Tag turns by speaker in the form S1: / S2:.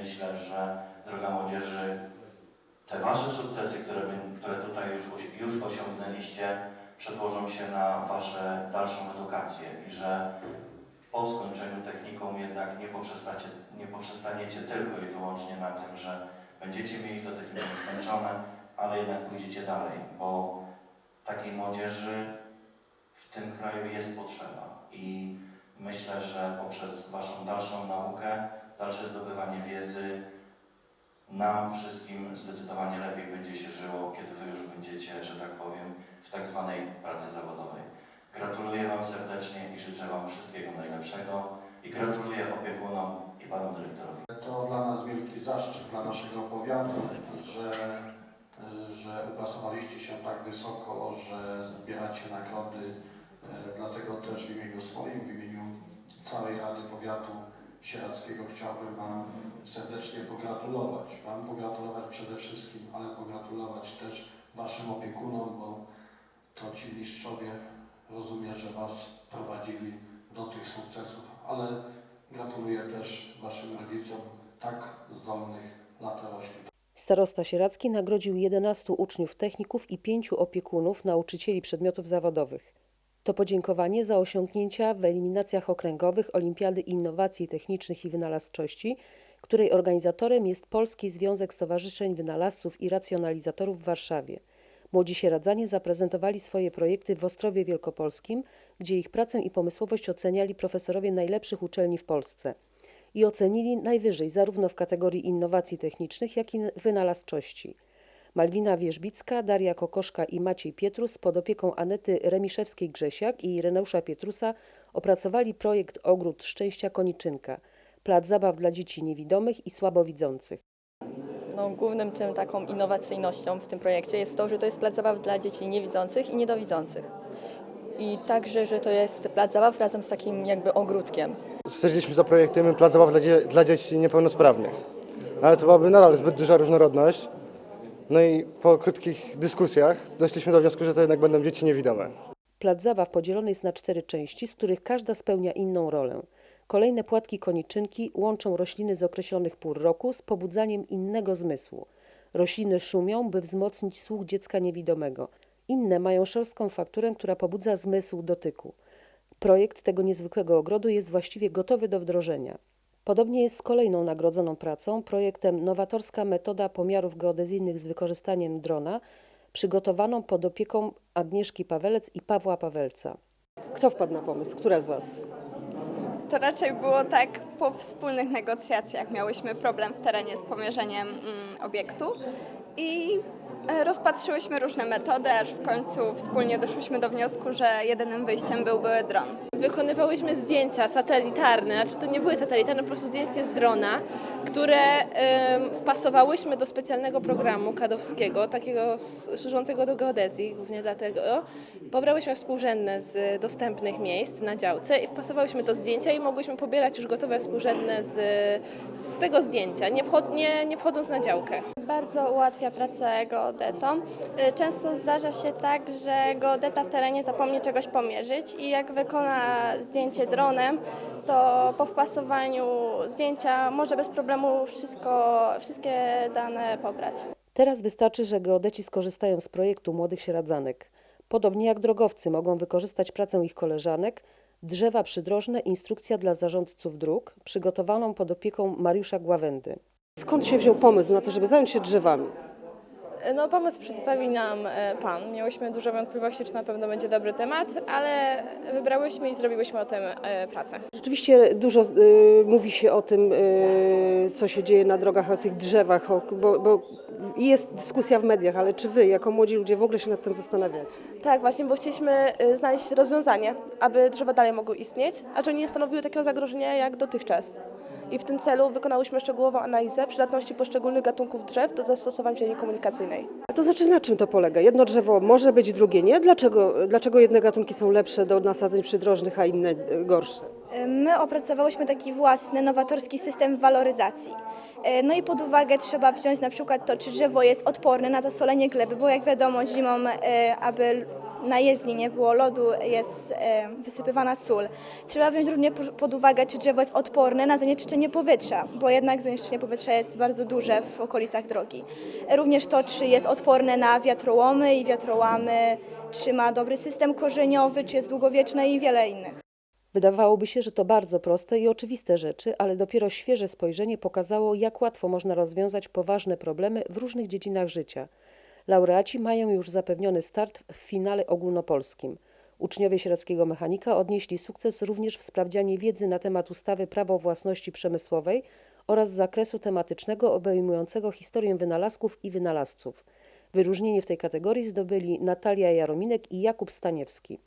S1: myślę, że droga młodzieży, te Wasze sukcesy, które, które tutaj już, już osiągnęliście, przedłożą się na Wasze dalszą edukację i że po skończeniu technikum jednak nie, poprzestacie, nie poprzestaniecie tylko i wyłącznie na tym, że będziecie mieli to technikum skończone, ale jednak pójdziecie dalej, bo takiej młodzieży w tym kraju jest potrzeba i myślę, że poprzez Waszą dalszą naukę, dalsze zdobywanie wiedzy, nam wszystkim zdecydowanie lepiej będzie się żyło, kiedy Wy już będziecie, że tak powiem, w tak zwanej pracy zawodowej. Gratuluję Wam serdecznie i życzę Wam wszystkiego najlepszego i gratuluję opiekunom i Panu Dyrektorowi.
S2: To dla nas wielki zaszczyt, dla naszego powiatu, że, że uplasowaliście się tak wysoko, że zbieracie nagrody. E, Dlatego też w imieniu swoim, w imieniu całej Rady Powiatu Sieradzkiego chciałbym Wam serdecznie pogratulować. Wam pogratulować przede wszystkim, ale pogratulować też Waszym opiekunom, bo to ci mistrzowie rozumiem, że Was prowadzili do tych sukcesów, ale gratuluję też Waszym rodzicom tak zdolnych latorośli.
S3: Starosta Sieradzki nagrodził 11 uczniów techników i 5 opiekunów nauczycieli przedmiotów zawodowych. To podziękowanie za osiągnięcia w eliminacjach okręgowych Olimpiady Innowacji Technicznych i Wynalazczości, której organizatorem jest Polski Związek Stowarzyszeń Wynalazców i Racjonalizatorów w Warszawie. Młodzi sieradzanie zaprezentowali swoje projekty w Ostrowie Wielkopolskim, gdzie ich pracę i pomysłowość oceniali profesorowie najlepszych uczelni w Polsce i ocenili najwyżej zarówno w kategorii innowacji technicznych, jak i wynalazczości. Malwina Wierzbicka, Daria Kokoszka i Maciej Pietrus pod opieką Anety Remiszewskiej-Grzesiak i Ireneusza Pietrusa opracowali projekt Ogród Szczęścia Koniczynka, plac zabaw dla dzieci niewidomych i słabowidzących.
S4: No, głównym tym taką innowacyjnością w tym projekcie jest to, że to jest plac zabaw dla dzieci niewidzących i niedowidzących. I także, że to jest plac zabaw razem z takim jakby ogródkiem.
S5: Stwierdziliśmy, zaprojektujemy plac zabaw dla, dzie- dla dzieci niepełnosprawnych. Ale to byłaby nadal zbyt duża różnorodność. No i po krótkich dyskusjach doszliśmy do wniosku, że to jednak będą dzieci niewidome.
S3: Plac zabaw podzielony jest na cztery części, z których każda spełnia inną rolę. Kolejne płatki koniczynki łączą rośliny z określonych pór roku z pobudzaniem innego zmysłu. Rośliny szumią, by wzmocnić słuch dziecka niewidomego. Inne mają szorstką fakturę, która pobudza zmysł dotyku. Projekt tego niezwykłego ogrodu jest właściwie gotowy do wdrożenia. Podobnie jest z kolejną nagrodzoną pracą, projektem Nowatorska metoda pomiarów geodezyjnych z wykorzystaniem drona, przygotowaną pod opieką Agnieszki Pawelec i Pawła Pawelca. Kto wpadł na pomysł? Która z Was?
S6: To raczej było tak po wspólnych negocjacjach. Miałyśmy problem w terenie z pomierzeniem mm, obiektu i e, rozpatrzyłyśmy różne metody, aż w końcu wspólnie doszłyśmy do wniosku, że jedynym wyjściem byłby dron.
S7: Wykonywałyśmy zdjęcia satelitarne, znaczy to nie były satelitarne, po prostu zdjęcia z drona, które wpasowałyśmy do specjalnego programu kadowskiego, takiego służącego do geodezji, głównie dlatego. Pobrałyśmy współrzędne z dostępnych miejsc na działce i wpasowałyśmy to zdjęcia i mogłyśmy pobierać już gotowe współrzędne z, z tego zdjęcia, nie, wchod, nie, nie wchodząc na działkę.
S8: Bardzo ułatwia pracę geodetom. Y, Często zdarza się tak, że geodeta w terenie zapomni czegoś pomierzyć i jak wykona zdjęcie dronem, to po wpasowaniu zdjęcia może bez problemu wszystko, wszystkie dane pobrać.
S3: Teraz wystarczy, że geodeci skorzystają z projektu młodych sieradzanek. Podobnie jak drogowcy mogą wykorzystać pracę ich koleżanek, drzewa przydrożne instrukcja dla zarządców dróg, przygotowaną pod opieką Mariusza Gławędy. Skąd się wziął pomysł na to, żeby zająć się drzewami?
S4: No, pomysł przedstawił nam e, Pan. Miałyśmy dużo wątpliwości, czy na pewno będzie dobry temat, ale wybrałyśmy i zrobiłyśmy o tym e, pracę.
S3: Rzeczywiście dużo y, mówi się o tym, y, co się dzieje na drogach, o tych drzewach, o, bo, bo jest dyskusja w mediach, ale czy wy, jako młodzi ludzie, w ogóle się nad tym zastanawiacie?
S8: Tak, właśnie, bo chcieliśmy znaleźć rozwiązanie, aby drzewa dalej mogły istnieć, a że nie stanowiły takiego zagrożenia jak dotychczas. I w tym celu wykonałyśmy szczegółową analizę przydatności poszczególnych gatunków drzew do zastosowań w ziemi komunikacyjnej.
S3: A to znaczy na czym to polega? Jedno drzewo może być, drugie nie? Dlaczego, dlaczego jedne gatunki są lepsze do nasadzeń przydrożnych, a inne y, gorsze?
S9: My opracowałyśmy taki własny, nowatorski system waloryzacji. E, No i pod uwagę trzeba wziąć na przykład to, czy drzewo jest odporne na zasolenie gleby, bo jak wiadomo zimą, e, aby na jezdni nie było lodu, jest wysypywana sól. Trzeba wziąć również po- pod uwagę, czy drzewo jest odporne na zanieczyszczenie powietrza, bo jednak zanieczyszczenie powietrza jest bardzo duże w okolicach drogi. Również to, czy jest odporne na wiatrołomy i wiatrołamy, czy ma dobry system korzeniowy, czy jest długowieczne i wiele innych.
S3: Wydawałoby się, że to bardzo proste i oczywiste rzeczy, ale dopiero świeże spojrzenie pokazało, jak łatwo można rozwiązać poważne problemy w różnych dziedzinach życia. Laureaci mają już zapewniony start w finale ogólnopolskim. Uczniowie Sieradzkiego Mechanika odnieśli sukces również w sprawdzianie wiedzy na temat ustawy Prawo własności przemysłowej oraz zakresu tematycznego obejmującego historię wynalazków i wynalazców. Wyróżnienie w tej kategorii zdobyli Natalia Jarominek i Jakub Staniewski.